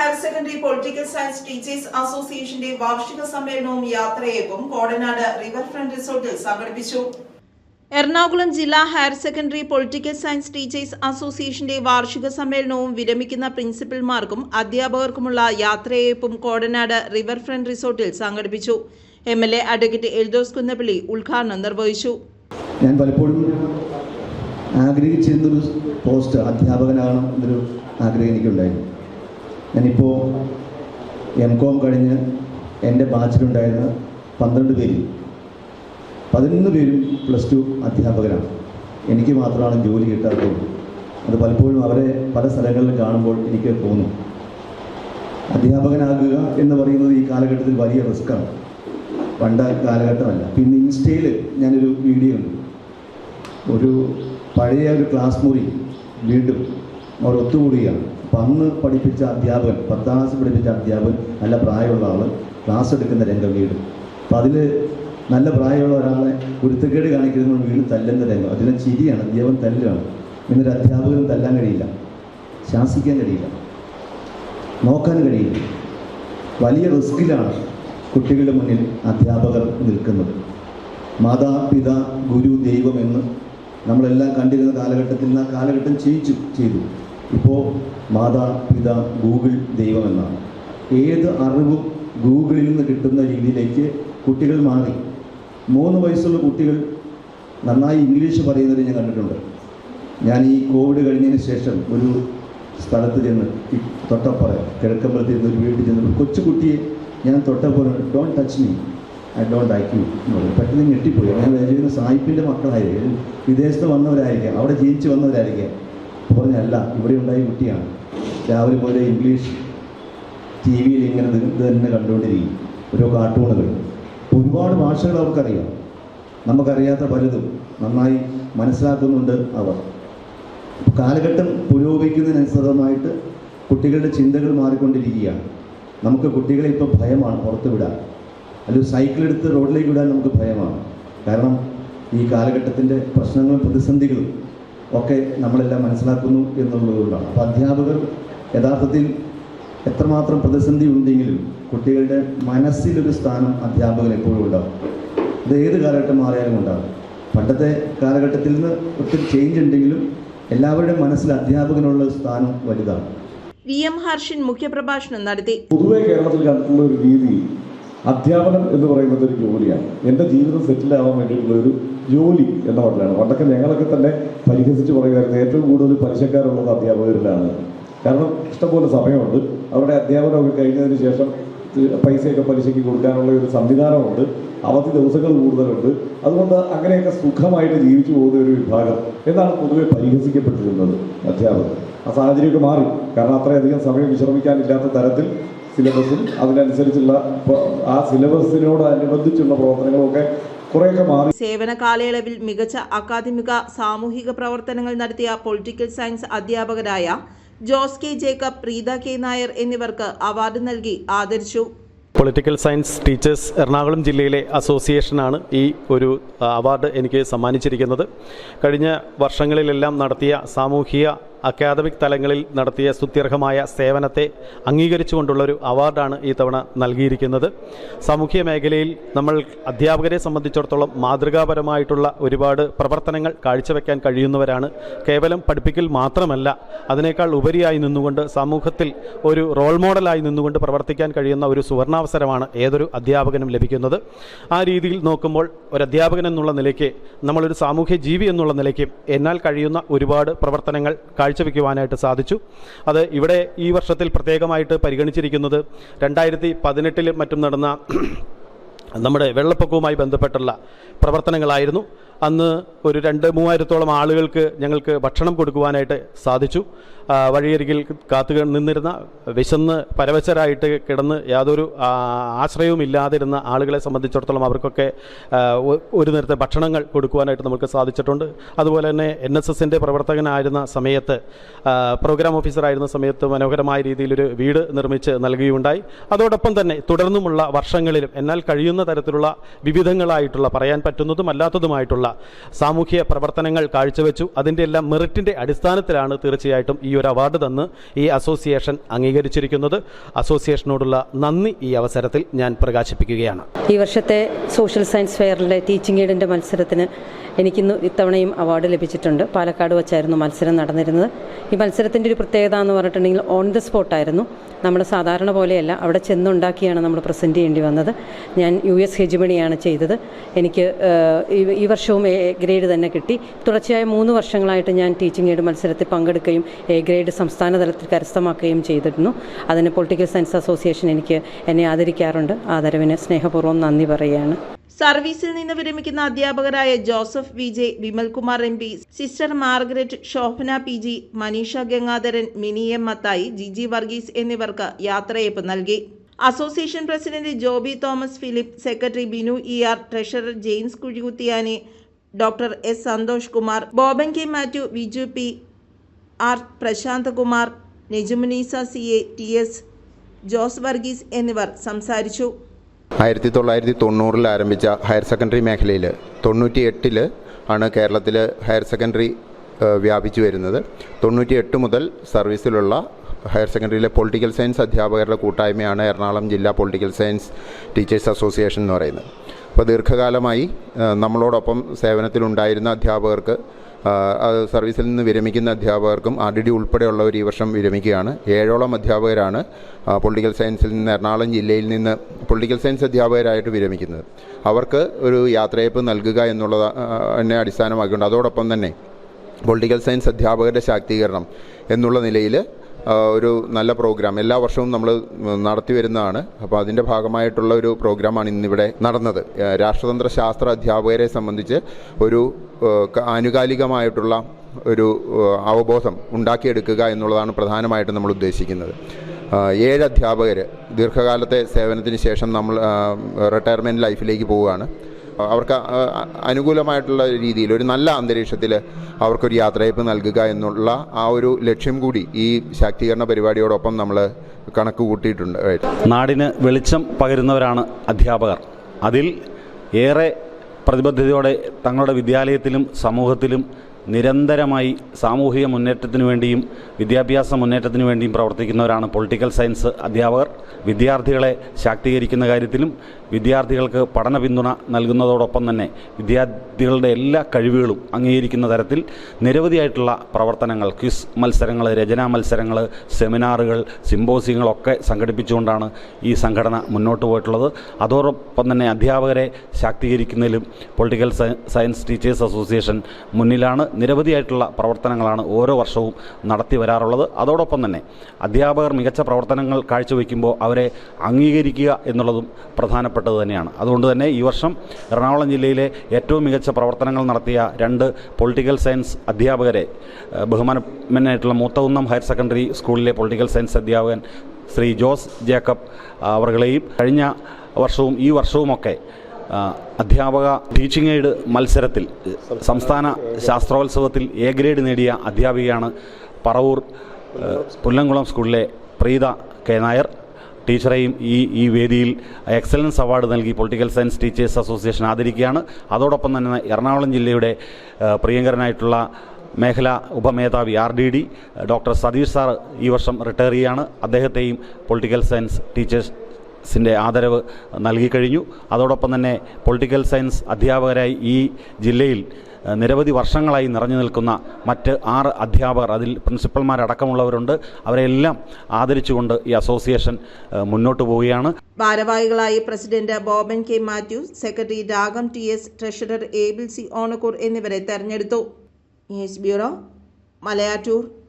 Higher secondary political science teachers അസോസിയേഷന്റെ വാർഷിക സമ്മേളനവും യാത്രയേപ്പും കോടനാട് റിവർ ഫ്രണ്ട് റിസോർട്ടിൽ സംഘടിപ്പിച്ചു. എറണാകുളം ജില്ലാ higher secondary political science teachers അസോസിയേഷന്റെ വാർഷിക സമ്മേളനവും വിരമിക്കുന്ന പ്രിൻസിപ്പൽമാർക്കും അധ്യാപകർക്കുമുള്ള യാത്രയേപ്പും കോടനാട് റിവർ ഫ്രണ്ട് റിസോർട്ടിൽ സംഘടിപ്പിച്ചു. M L A advocate Eldhose Kunnappilly ഉദ്ഘാടനം നിർവഹിച്ചു. ഞാൻ പലപ്പോഴും ആഗ്രഹിച്ചിരുന്നൊരു പോസ്റ്റ് അധ്യാപകനാകണം എന്നൊരു ആഗ്രഹം എനിക്കുണ്ടായിരുന്നു. ഞാനിപ്പോൾ എം കോം കഴിഞ്ഞ് എന്റെ ബാച്ചിലുണ്ടായിരുന്ന പന്ത്രണ്ട് പേര്. പതിനൊന്ന് പേരും പ്ലസ് ടു അധ്യാപകരാണ്. എനിക്ക് മാത്രമാണ് ജോലി കിട്ടാത്തത്. അത് പലപ്പോഴും അവരെ പല സ്ഥലങ്ങളിലും കാണുമ്പോൾ എനിക്ക് തോന്നും. അധ്യാപകനാകുക എന്ന് പറയുന്നത് ഈ കാലഘട്ടത്തിൽ വലിയ റിസ്ക്കാണ് പണ്ട കാലഘട്ടമല്ല. പിന്നെ ഇൻസ്റ്റയിൽ ഞാനൊരു വീഡിയോ ഉണ്ട് ഒരു പഴയ ഒരു ക്ലാസ് മുറി വീണ്ടും അവർ ഒത്തുകൂടുകയാണ്. അന്ന് പഠിപ്പിച്ച അധ്യാപകൻ പത്താം ക്ലാസ് പഠിപ്പിച്ച അധ്യാപകൻ നല്ല പ്രായമുള്ള ആൾ ക്ലാസ് എടുക്കുന്ന രംഗം വീട് അപ്പം അതിൽ നല്ല പ്രായമുള്ള ഒരാളെ കുരുത്തക്കേട് കാണിക്കുന്ന വീട് തല്ലുന്ന രംഗം. അതിനെ ചിരിയാണ് അധ്യാപകൻ തല്ലുകയാണ്. ഇന്നൊരു അധ്യാപകനും തല്ലാൻ കഴിയില്ല. ശാസിക്കാൻ കഴിയില്ല. നോക്കാൻ കഴിയില്ല. വലിയ റിസ്കിലാണ് കുട്ടികളുടെ മുന്നിൽ അധ്യാപകർ നിൽക്കുന്നത്. മാതാ പിത ഗുരു ദൈവം എന്ന് നമ്മളെല്ലാം കണ്ടിരുന്ന കാലഘട്ടത്തിൽ നിന്ന് ആ കാലഘട്ടം ചെയ്യിച്ചു ചെയ്തു. ഇപ്പോൾ മാതാപിതാ ഗൂഗിൾ ദൈവം എന്നാണ്. ഏത് അറിവും ഗൂഗിളിൽ നിന്ന് കിട്ടുന്ന രീതിയിലേക്ക് കുട്ടികൾ മാറി. മൂന്ന് വയസ്സുള്ള കുട്ടികൾ നന്നായി ഇംഗ്ലീഷ് പറയുന്നത് ഞാൻ കണ്ടിട്ടുണ്ട്. ഞാൻ ഈ കോവിഡ് കഴിഞ്ഞതിന് ശേഷം ഒരു സ്ഥലത്ത് ചെന്ന് തൊട്ടപ്പുറ കിഴക്കമ്പലത്തിൽ നിന്ന് ഒരു വീട്ടിൽ ചെന്ന് കൊച്ചുകുട്ടിയെ ഞാൻ തൊട്ടപ്പുറം don't touch me I don't like you എന്ന് പറയും പെട്ടെന്ന് ഞെട്ടിപ്പോയി. ഞാൻ വിചാരിക്കുന്ന സായിപ്പിന്റെ മക്കളായിരിക്കും. വിദേശത്ത് വന്നവരായിരിക്കാം. അവിടെ ജീവിച്ച് വന്നവരായിരിക്കാം. പറഞ്ഞല്ല ഇവിടെ ഉണ്ടായ കുട്ടിയാണ്. രാവിലെ പോലെ ഇംഗ്ലീഷ് ടി വിയിൽ ഇങ്ങനെ ഇത് തന്നെ കണ്ടുകൊണ്ടിരിക്കും. ഓരോ കാർട്ടൂണുകൾ. ഒരുപാട് ഭാഷകൾ അവർക്കറിയാം. നമുക്കറിയാത്ത പലതും നന്നായി മനസ്സിലാക്കുന്നുണ്ട് അവർ. കാലഘട്ടം പുരോഗമിക്കുന്നതിനനുസൃതമായിട്ട് കുട്ടികളുടെ ചിന്തകൾ മാറിക്കൊണ്ടിരിക്കുകയാണ്. നമുക്ക് കുട്ടികളെ ഇപ്പോൾ ഭയമാണ് പുറത്ത് വിടാൻ. അല്ലെങ്കിൽ സൈക്കിൾ എടുത്ത് റോഡിലേക്ക് വിടാൻ നമുക്ക് ഭയമാണ്. കാരണം ഈ കാലഘട്ടത്തിന്റെ പ്രശ്നങ്ങളും പ്രതിസന്ധികളും ഒക്കെ നമ്മളെല്ലാം മനസ്സിലാക്കുന്നു എന്നുള്ളതുകൊണ്ടാണ്. അപ്പോൾ അധ്യാപകർ യഥാർത്ഥത്തിൽ എത്രമാത്രം പ്രതിസന്ധി ഉണ്ടെങ്കിലും കുട്ടികളുടെ മനസ്സിലൊരു സ്ഥാനം അധ്യാപകൻ എപ്പോഴും ഉണ്ടാവും. ഇത് ഏത് കാലഘട്ടം മാറിയാലും ഉണ്ടാകും പണ്ടത്തെ കാലഘട്ടത്തിൽ നിന്ന് ഒത്തിരി ചേഞ്ച് ഉണ്ടെങ്കിലും എല്ലാവരുടെ മനസ്സിൽ അധ്യാപകനുള്ള സ്ഥാനം വലുതാണ്. വി എം ഹർഷൻ മുഖ്യപ്രഭാഷണം നടത്തി. പൊതുവെ കേരളത്തിൽ കണ്ടിട്ടുള്ള ഒരു രീതി അധ്യാപനം എന്ന് പറയുന്നത് ഒരു ജോലിയാണ്. എന്റെ ജീവിതം സെറ്റിൽ ആവാൻ വേണ്ടിയിട്ടുള്ള ഒരു ജോലി എന്ന മട്ടിലാണ് പണ്ടൊക്കെ ഞങ്ങളൊക്കെ തന്നെ പരിഹസിച്ച് പറയുമായിരുന്നു ഏറ്റവും കൂടുതൽ പലിശക്കാരുള്ളത് അധ്യാപകരിലാണ്. കാരണം ഇഷ്ടംപോലെ സമയമുണ്ട്. അവരുടെ അധ്യാപനമൊക്കെ കഴിഞ്ഞതിന് ശേഷം പൈസയൊക്കെ പലിശയ്ക്ക് കൊടുക്കാനുള്ള ഒരു സംവിധാനമുണ്ട്. അവധി ദിവസങ്ങൾ കൂടുതലുണ്ട്. അതുകൊണ്ട് അങ്ങനെയൊക്കെ സുഖമായിട്ട് ജീവിച്ചു പോകുന്ന ഒരു വിഭാഗം എന്നാണ് പൊതുവെ പരിഹസിക്കപ്പെട്ടിരുന്നത് അധ്യാപകർ. ആ സാഹചര്യമൊക്കെ മാറി. കാരണം അത്രയധികം സമയം വിശ്രമിക്കാനില്ലാത്ത തരത്തിൽ സിലബസും അതിനനുസരിച്ചുള്ള ആ സിലബസിനോട് സിലബസിനോടനുബന്ധിച്ചുള്ള പ്രവർത്തനങ്ങളൊക്കെ കുറേയൊക്കെ മാറി. സേവന കാലയളവിൽ മികച്ച അക്കാദമിക സാമൂഹിക പ്രവർത്തനങ്ങൾ നടത്തിയ പൊളിറ്റിക്കൽ സയൻസ് അധ്യാപകരായ ജോസ് കെ ജേക്കബ് പ്രീത കെ നായർ എന്നിവർക്ക് അവാർഡ് നൽകി ആദരിച്ചു. പൊളിറ്റിക്കൽ സയൻസ് ടീച്ചേഴ്സ് എറണാകുളം ജില്ലയിലെ അസോസിയേഷനാണ് ഈ ഒരു അവാർഡ് എനിക്ക് സമ്മാനിച്ചിരിക്കുന്നത്. കഴിഞ്ഞ വർഷങ്ങളിലെല്ലാം നടത്തിയ സാമൂഹിക അക്കാദമിക് തലങ്ങളിൽ നടത്തിയ സ്തുത്യർഹമായ സേവനത്തെ അംഗീകരിച്ചുകൊണ്ടുള്ള ഒരു അവാർഡാണ് ഈ തവണ നൽകിയിരിക്കുന്നത്. സാമൂഹ്യ മേഖലയിൽ നമ്മൾ അധ്യാപകരെ സംബന്ധിച്ചിടത്തോളം മാതൃകാപരമായിട്ടുള്ള ഒരുപാട് പ്രവർത്തനങ്ങൾ കാഴ്ചവെക്കാൻ കഴിയുന്നവരാണ്. കേവലം പഠിപ്പിക്കൽ മാത്രമല്ല അതിനേക്കാൾ ഉപരിയായി നിന്നുകൊണ്ട് സമൂഹത്തിൽ ഒരു റോൾ മോഡലായി നിന്നുകൊണ്ട് പ്രവർത്തിക്കാൻ കഴിയുന്ന ഒരു സുവർണാവസരമാണ് ഏതൊരു അധ്യാപകനും ലഭിക്കുന്നത്. ആ രീതിയിൽ നോക്കുമ്പോൾ ഒരു അധ്യാപകൻ എന്നുള്ള നിലയ്ക്ക് നമ്മളൊരു സാമൂഹ്യ ജീവി എന്നുള്ള നിലയ്ക്ക് എന്നാൽ കഴിയുന്ന ഒരുപാട് പ്രവർത്തനങ്ങൾ കാഴ്ചവെക്കുവാനായിട്ട് സാധിച്ചു. അത് ഇവിടെ ഈ വർഷത്തിൽ പ്രത്യേകമായിട്ട് പരിഗണിച്ചിരിക്കുന്നത് രണ്ടായിരത്തി പതിനെട്ടിൽ മറ്റും നടന്ന നമ്മുടെ വെള്ളപ്പൊക്കവുമായി ബന്ധപ്പെട്ടുള്ള പ്രവർത്തനങ്ങളായിരുന്നു. അന്ന് ഒരു രണ്ട് മൂവായിരത്തോളം ആളുകൾക്ക് ഞങ്ങൾക്ക് ഭക്ഷണം കൊടുക്കുവാനായിട്ട് സാധിച്ചു. വഴിയരികിൽ കാത്തു നിന്നിരുന്ന വിശന്ന് പരവശരായിട്ട് കിടന്ന് യാതൊരു ആശ്രയവും ഇല്ലാതിരുന്ന ആളുകളെ സംബന്ധിച്ചിടത്തോളം അവർക്കൊക്കെ ഒരു നേരത്തെ ഭക്ഷണങ്ങൾ കൊടുക്കുവാനായിട്ട് നമുക്ക് സാധിച്ചിട്ടുണ്ട്. അതുപോലെ തന്നെ എൻ എസ് എസിന്റെ പ്രവർത്തകനായിരുന്ന സമയത്ത് പ്രോഗ്രാം ഓഫീസറായിരുന്ന സമയത്ത് മനോഹരമായ രീതിയിലൊരു വീട് നിർമ്മിച്ച് നൽകുകയുണ്ടായി. അതോടൊപ്പം തന്നെ തുടർന്നുമുള്ള വർഷങ്ങളിലും എന്നാൽ കഴിയുന്ന തരത്തിലുള്ള വിവിധങ്ങളായിട്ടുള്ള പറയാൻ പറ്റുന്നതും അല്ലാത്തതുമായിട്ടുള്ള സാമൂഹ്യ പ്രവർത്തനങ്ങൾ കാഴ്ചവെച്ചു. അതിന്റെ എല്ലാം മെറിറ്റിന്റെ അടിസ്ഥാനത്തിലാണ് തീർച്ചയായിട്ടും ഈ ഒരു അവാർഡ് തന്ന് ഈ അസോസിയേഷൻ അംഗീകരിച്ചിരിക്കുന്നത്. അസോസിയേഷനോടുള്ള നന്ദി ഈ അവസരത്തിൽ ഞാൻ പ്രകാശിപ്പിക്കുകയാണ്. ഈ വർഷത്തെ സോഷ്യൽ സയൻസ് ഫെയറിലെ ടീച്ചിങ് എയ്ഡിന്റെ മത്സരത്തിന് എനിക്കിന്ന് ഇത്തവണയും അവാർഡ് ലഭിച്ചിട്ടുണ്ട്. പാലക്കാട് വച്ചായിരുന്നു മത്സരം നടന്നിരുന്നത്. ഈ മത്സരത്തിന്റെ ഒരു പ്രത്യേകത എന്ന് പറഞ്ഞിട്ടുണ്ടെങ്കിൽ ഓൺ ദ സ്പോട്ടായിരുന്നു നമ്മൾ സാധാരണ പോലെയല്ല. അവിടെ ചെന്നുണ്ടാക്കിയാണ് നമ്മൾ പ്രസന്റ് ചെയ്യേണ്ടി വന്നത്. ഞാൻ യു എസ് ഹെജുമണിയാണ് ചെയ്തത്. എനിക്ക് ഈ- ഈ വർഷവും എ ഗ്രേഡ് തന്നെ കിട്ടി. തുടർച്ചയായ മൂന്ന് വർഷങ്ങളായിട്ട് ഞാൻ ടീച്ചിങ് എയ്ഡ് മത്സരത്തിൽ പങ്കെടുക്കുകയും എ ഗ്രേഡ് സംസ്ഥാന തലത്തിൽ കരസ്ഥമാക്കുകയും ചെയ്തിരുന്നു. അതിന് പൊളിറ്റിക്കൽ സയൻസ് അസോസിയേഷൻ എനിക്ക് എന്നെ ആദരിക്കാറുണ്ട്. ആദരവിന് സ്നേഹപൂർവം നന്ദി പറയുകയാണ്. സർവീസിൽ നിന്ന് വിരമിക്കുന്ന അധ്യാപകരായ Joseph V J Vimalkumar M P sister Margaret Shobhana P G Manisha Gangadharan Mini M Mathai Jiji Varghese എന്നിവർക്ക് യാത്രയയപ്പ് നൽകി. Association president Joby Thomas Philip secretary Binu E R treasurer James Kuzhikuthiyani doctor S Santhosh Kumar Boban K Mathew Viju P R Prasanth Kumar Nejumunisa C A T S Jose Varghese എന്നിവർ സംസാരിച്ചു. ആയിരത്തി തൊള്ളായിരത്തി തൊണ്ണൂറിൽ ആരംഭിച്ച higher secondary മേഖലയിൽ തൊണ്ണൂറ്റി എട്ടിൽ ആണ് കേരളത്തിൽ ഹയർ സെക്കൻഡറി വ്യാപിച്ചു വരുന്നത്. തൊണ്ണൂറ്റി എട്ട് മുതൽ സർവീസിലുള്ള ഹയർ സെക്കൻഡറിയിലെ പൊളിറ്റിക്കൽ സയൻസ് അധ്യാപകരുടെ കൂട്ടായ്മയാണ് എറണാകുളം ജില്ലാ പൊളിറ്റിക്കൽ സയൻസ് ടീച്ചേഴ്സ് അസോസിയേഷൻ എന്ന് പറയുന്നത്. അപ്പോൾ ദീർഘകാലമായി നമ്മളോടൊപ്പം സേവനത്തിലുണ്ടായിരുന്ന അധ്യാപകർക്ക് സർവീസിൽ നിന്ന് വിരമിക്കുന്ന അധ്യാപകർക്കും ആർ ഡി ഡി ഉൾപ്പെടെയുള്ളവർ ഈ വർഷം വിരമിക്കുകയാണ്. ഏഴോളം അധ്യാപകരാണ് പൊളിറ്റിക്കൽ സയൻസിൽ നിന്ന് എറണാകുളം ജില്ലയിൽ നിന്ന് പൊളിറ്റിക്കൽ സയൻസ് അധ്യാപകരായിട്ട് വിരമിക്കുന്നത്. അവർക്ക് ഒരു യാത്രയപ്പ് നൽകുക എന്നുള്ളത് എന്നെ അടിസ്ഥാനമാക്കിയിട്ടുണ്ട് അതോടൊപ്പം തന്നെ പൊളിറ്റിക്കൽ സയൻസ് അധ്യാപകരുടെ ശാക്തീകരണം എന്നുള്ള നിലയിൽ ഒരു നല്ല പ്രോഗ്രാം. എല്ലാ വർഷവും നമ്മൾ നടത്തി വരുന്നതാണ്. അപ്പോൾ അതിന്റെ ഭാഗമായിട്ടുള്ള ഒരു പ്രോഗ്രാമാണ് ഇന്നിവിടെ നടന്നത്. രാഷ്ട്രതന്ത്ര ശാസ്ത്ര അധ്യാപകരെ സംബന്ധിച്ച് ഒരു ആനുകാലികമായിട്ടുള്ള ഒരു അവബോധം ഉണ്ടാക്കിയെടുക്കുക എന്നുള്ളതാണ് പ്രധാനമായിട്ടും നമ്മൾ ഉദ്ദേശിക്കുന്നത്. ഏഴ് അധ്യാപകർ ദീർഘകാലത്തെ സേവനത്തിന് ശേഷം നമ്മൾ റിട്ടയർമെന്റ് ലൈഫിലേക്ക് പോവുകയാണ്. അവർക്ക് അനുകൂലമായിട്ടുള്ള രീതിയിൽ ഒരു നല്ല അന്തരീക്ഷത്തിൽ അവർക്കൊരു യാത്രയപ്പ് നൽകുക എന്നുള്ള ആ ഒരു ലക്ഷ്യം കൂടി ഈ ശാക്തീകരണ പരിപാടിയോടൊപ്പം നമ്മൾ കണക്ക് കൂട്ടിയിട്ടുണ്ട്. നാടിന് വെളിച്ചം പകരുന്നവരാണ് അധ്യാപകർ. അതിൽ ഏറെ പ്രതിബദ്ധതയോടെ തങ്ങളുടെ വിദ്യാലയത്തിലും സമൂഹത്തിലും നിരന്തരമായി സാമൂഹിക മുന്നേറ്റത്തിനു വേണ്ടിയും വിദ്യാഭ്യാസ മുന്നേറ്റത്തിനു വേണ്ടിയും പ്രവർത്തിക്കുന്നവരാണ് പൊളിറ്റിക്കൽ സയൻസ് അധ്യാപകർ. വിദ്യാർത്ഥികളെ ശാക്തീകരിക്കുന്ന കാര്യത്തിലും വിദ്യാർത്ഥികൾക്ക് പഠന പിന്തുണ നൽകുന്നതോടൊപ്പം തന്നെ വിദ്യാർത്ഥികളുടെ എല്ലാ കഴിവുകളും അംഗീകരിക്കുന്ന തരത്തിൽ നിരവധിയായിട്ടുള്ള പ്രവർത്തനങ്ങൾ ക്വിസ് മത്സരങ്ങൾ രചനാ മത്സരങ്ങൾ സെമിനാറുകൾ സിമ്പോസിയങ്ങളൊക്കെ സംഘടിപ്പിച്ചുകൊണ്ടാണ് ഈ സംഘടന മുന്നോട്ട് പോയിട്ടുള്ളത്. അതോടൊപ്പം തന്നെ അധ്യാപകരെ ശാക്തീകരിക്കുന്നതിലും പൊളിറ്റിക്കൽ സയൻസ് ടീച്ചേഴ്സ് അസോസിയേഷൻ മുന്നിലാണ്. നിരവധിയായിട്ടുള്ള പ്രവർത്തനങ്ങളാണ് ഓരോ വർഷവും നടത്തി വരാറുള്ളത്. അതോടൊപ്പം തന്നെ അധ്യാപകർ മികച്ച പ്രവർത്തനങ്ങൾ കാഴ്ചവെക്കുമ്പോൾ അവരെ അംഗീകരിക്കുക എന്നുള്ളതും പ്രധാനപ്പെട്ടത് തന്നെയാണ്. അതുകൊണ്ട് തന്നെ ഈ വർഷം എറണാകുളം ജില്ലയിലെ ഏറ്റവും മികച്ച പ്രവർത്തനങ്ങൾ നടത്തിയ രണ്ട് പൊളിറ്റിക്കൽ സയൻസ് അധ്യാപകരെ ബഹുമാനമെന്നായിട്ടുള്ള മൂത്തകുന്നം ഹയർ സെക്കൻഡറി സ്കൂളിലെ പൊളിറ്റിക്കൽ സയൻസ് അധ്യാപകൻ ശ്രീ ജോസ് ജേക്കബ് അവരുടെയും കഴിഞ്ഞ വർഷവും ഈ വർഷവുമൊക്കെ അധ്യാപക ടീച്ചിങ് എയ്ഡ് മത്സരത്തിൽ സംസ്ഥാന ശാസ്ത്രോത്സവത്തിൽ എ ഗ്രേഡ് നേടിയ അധ്യാപികയാണ് പറവൂർ പുല്ലംകുളം സ്കൂളിലെ പ്രീത കെ നായർ. ടീച്ചറെയും ഈ ഈ വേദിയിൽ എക്സലൻസ് അവാർഡ് നൽകി പൊളിറ്റിക്കൽ സയൻസ് ടീച്ചേഴ്സ് അസോസിയേഷൻ ആദരിക്കുകയാണ്. അതോടൊപ്പം തന്നെ എറണാകുളം ജില്ലയുടെ പ്രിയങ്കരനായിട്ടുള്ള മേഖലാ ഉപമേധാവി R D D doctor Satheesh sir ഈ വർഷം റിട്ടയർ ചെയ്യുകയാണ് അദ്ദേഹത്തെയും പൊളിറ്റിക്കൽ സയൻസ് ടീച്ചേഴ്സ് സിന്റെ ആദരവ് നൽകിക്കഴിഞ്ഞു അതോടൊപ്പം തന്നെ പൊളിറ്റിക്കൽ സയൻസ് അധ്യാപകരായി ഈ ജില്ലയിൽ നിരവധി വർഷങ്ങളായി നിറഞ്ഞു നിൽക്കുന്ന മറ്റ് ആറ് അധ്യാപകർ അതിൽ പ്രിൻസിപ്പൽമാരടക്കമുള്ളവരുണ്ട്. അവരെല്ലാം ആദരിച്ചുകൊണ്ട് ഈ അസോസിയേഷൻ മുന്നോട്ട് പോവുകയാണ്. ഭാരവാഹികളായി president Boban K Mathew secretary Ragam T S treasurer Able C Onakkoor എന്നിവരെ തെരഞ്ഞെടുത്തു. News bureau Malayattoor.